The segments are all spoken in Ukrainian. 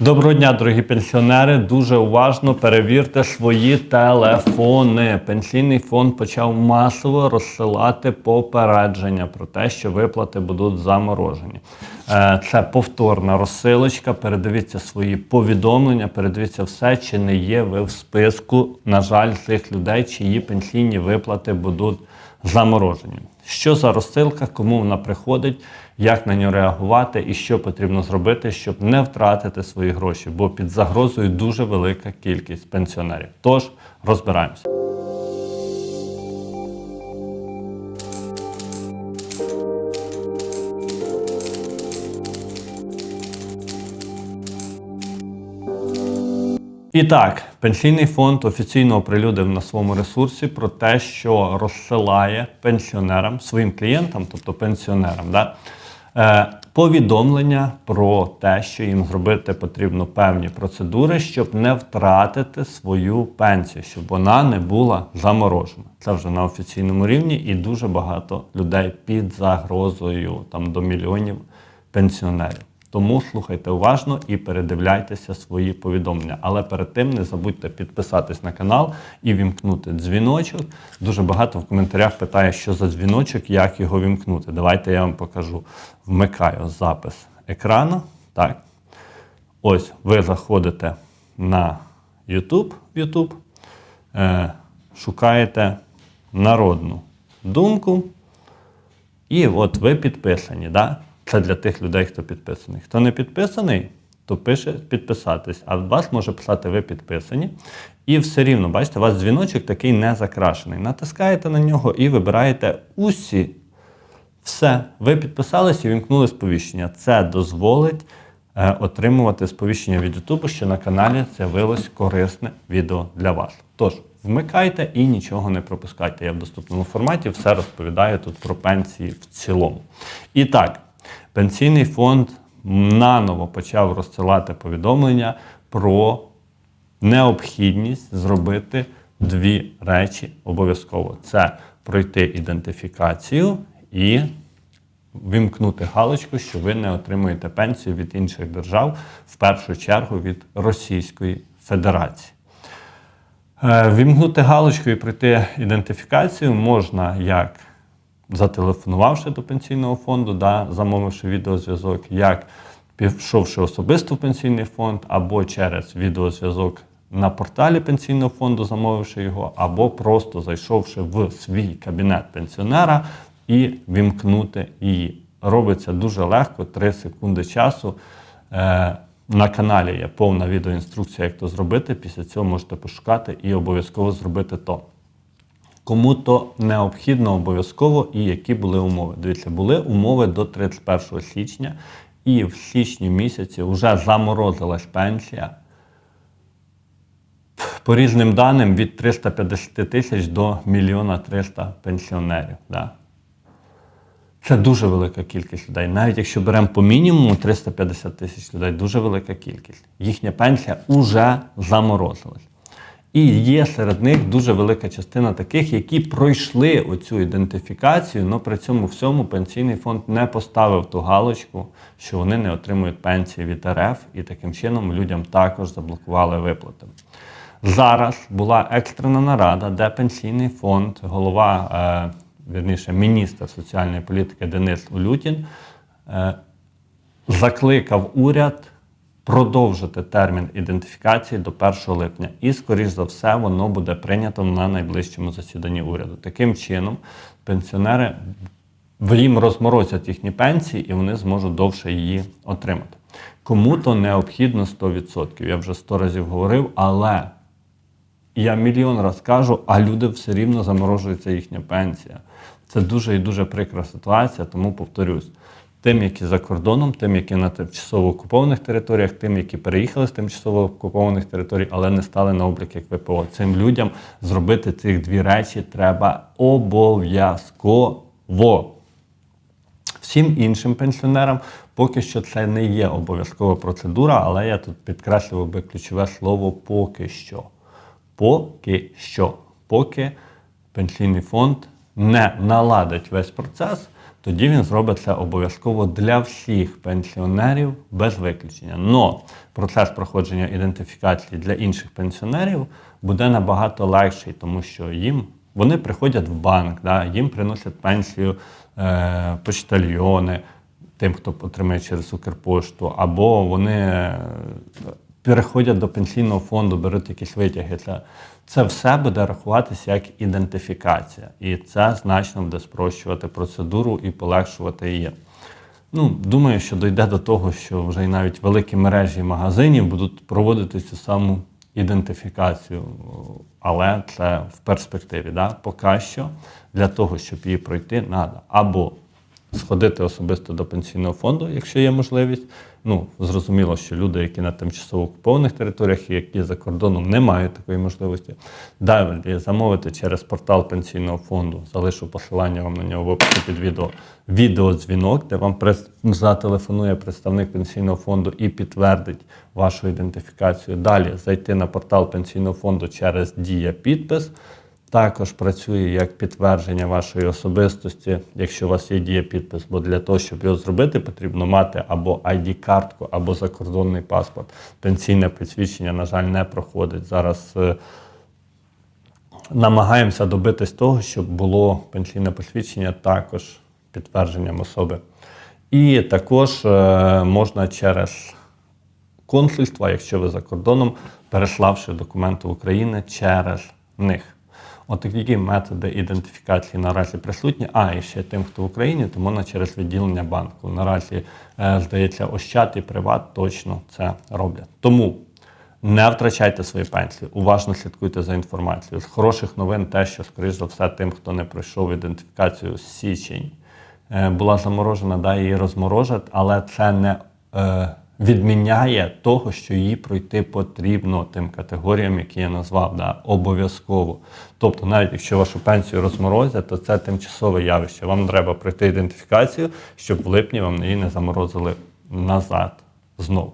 Доброго дня, дорогі пенсіонери. Дуже уважно перевірте свої телефони. Пенсійний фонд почав масово розсилати попередження про те, що виплати будуть заморожені. Е, Це повторна розсилочка. Передивіться свої повідомлення, передивіться все, чи не є ви в списку, на жаль, цих людей, чиї пенсійні виплати будуть заморожені. Що за розсилка, кому вона приходить, як на нього реагувати і що потрібно зробити, щоб не втратити свої гроші, бо під загрозою дуже велика кількість пенсіонерів. Тож розбираємося. І так, пенсійний фонд офіційно оприлюдив на своєму ресурсі про те, що розсилає пенсіонерам, своїм клієнтам, тобто пенсіонерам, да, е, повідомлення про те, що їм зробити потрібно певні процедури, щоб не втратити свою пенсію, щоб вона не була заморожена. Це вже на офіційному рівні, і дуже багато людей під загрозою там до мільйонів пенсіонерів. Тому слухайте уважно і передивляйтеся свої повідомлення. Але перед тим не забудьте підписатись на канал і вімкнути дзвіночок. Дуже багато в коментарях питає, що за дзвіночок, як його вімкнути. Давайте я вам покажу. Вмикаю запис екрану. Так. Ось ви заходите на YouTube, YouTube е, шукаєте народну думку. І от ви підписані. Да? Це для тих людей, хто підписаний. Хто не підписаний, то пише підписатись. А вас може писати ви підписані. І все рівно, бачите, у вас дзвіночок такий не закрашений. Натискаєте на нього і вибираєте усі. Все, ви підписалися і вімкнули сповіщення. Це дозволить е, отримувати сповіщення від YouTube, що на каналі з'явилось корисне відео для вас. Тож, вмикайте і нічого не пропускайте. Я в доступному форматі все розповідаю тут про пенсії в цілому. І так, пенсійний фонд наново почав розсилати повідомлення про необхідність зробити дві речі обов'язково: це пройти ідентифікацію і вимкнути галочку, що ви не отримуєте пенсію від інших держав, в першу чергу від Російської Федерації. Е, Вімкнути галочку і пройти ідентифікацію можна як зателефонувавши до пенсійного фонду, да, замовивши відеозв'язок, як пішовши особисто в пенсійний фонд, або через відеозв'язок на порталі пенсійного фонду, замовивши його, або просто зайшовши в свій кабінет пенсіонера і вімкнути її. Робиться дуже легко, 3 секунди часу. Е, на каналі є повна відеоінструкція, як то зробити. Після цього можете пошукати і обов'язково зробити то. Кому то необхідно обов'язково і які були умови. Дивіться, були умови до 31 січня, і в січні місяці вже заморозилась пенсія. По різним даним від 350 тисяч до мільйона 300 пенсіонерів. Да? Це дуже велика кількість людей. Навіть якщо беремо по мінімуму 350 тисяч людей, дуже велика кількість. Їхня пенсія вже заморозилась. І є серед них дуже велика частина таких, які пройшли оцю ідентифікацію, але при цьому всьому пенсійний фонд не поставив ту галочку, що вони не отримують пенсії від РФ, і таким чином людям також заблокували виплати. Зараз була екстрена нарада, де пенсійний фонд, голова, е, вірніше, міністр соціальної політики Денис Улютін е, закликав уряд продовжити термін ідентифікації до 1 липня. І, скоріш за все, воно буде прийнято на найближчому засіданні уряду. Таким чином, пенсіонери їм розморозять їхні пенсії і вони зможуть довше її отримати. Кому то необхідно 100%. Я вже 100 разів говорив, але я мільйон раз кажу, а люди все рівно заморожується їхня пенсія. Це дуже і дуже прикра ситуація, тому повторюсь. Тим, які за кордоном, тим, які на тимчасово окупованих територіях, тим, які переїхали з тимчасово окупованих територій, але не стали на облік як ВПО. Цим людям зробити ці дві речі треба обов'язково. Всім іншим пенсіонерам поки що це не є обов'язкова процедура, але я тут підкреслював би ключове слово поки що. Поки що. Поки пенсійний фонд не наладить весь процес, тоді він зробить це обов'язково для всіх пенсіонерів без виключення. Но процес проходження ідентифікації для інших пенсіонерів буде набагато легший, тому що їм вони приходять в банк, да, їм приносять пенсію е, почтальйони, тим, хто отримує через Укрпошту, або вони е, переходять до пенсійного фонду, беруть якісь витяги. Це, це все буде рахуватися як ідентифікація. І це значно буде спрощувати процедуру і полегшувати її. Ну, думаю, що дійде до того, що вже й навіть великі мережі магазинів будуть проводити цю саму ідентифікацію, але це в перспективі. Да? Поки що для того, щоб її пройти, треба або сходити особисто до пенсійного фонду, якщо є можливість. Ну, зрозуміло, що люди, які на тимчасово окупованих територіях і які за кордоном не мають такої можливості, далі замовити через портал пенсійного фонду. Залишу посилання вам на нього в описі під відео. Відеодзвінок, де вам зателефонує представник пенсійного фонду і підтвердить вашу ідентифікацію. Далі зайти на портал пенсійного фонду через дія підпис. Також працює як підтвердження вашої особистості, якщо у вас є дія підпис, бо для того, щоб його зробити, потрібно мати або ID-картку, або закордонний паспорт. Пенсійне посвідчення, на жаль, не проходить. Зараз е, намагаємося добитись того, щоб було пенсійне посвідчення також підтвердженням особи. І також е, можна через консульства, якщо ви за кордоном, переславши документи в Україну через них. От такі методи ідентифікації наразі присутні. А, і ще тим, хто в Україні, то можна через відділення банку. Наразі, е, здається, Ощад і Приват точно це роблять. Тому не втрачайте свої пенсії, уважно слідкуйте за інформацією. З хороших новин те, що, скоріш за все, тим, хто не пройшов ідентифікацію з січень, е, була заморожена, да, її розморожать, але це не е, відміняє того, що її пройти потрібно тим категоріям, які я назвав, да, обов'язково. Тобто, навіть якщо вашу пенсію розморозять, то це тимчасове явище. Вам треба пройти ідентифікацію, щоб в липні вам її не заморозили назад знову.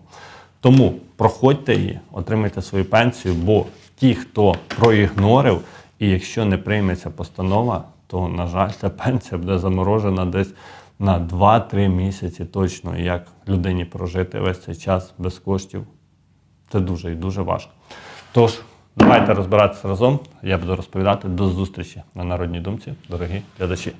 Тому проходьте її, отримайте свою пенсію, бо ті, хто проігнорив, і якщо не прийметься постанова, то, на жаль, ця пенсія буде заморожена десь на 2-3 місяці точно. Як людині прожити весь цей час без коштів, це дуже і дуже важко. Тож, давайте розбиратися разом. Я буду розповідати. До зустрічі на Народній думці, дорогі глядачі.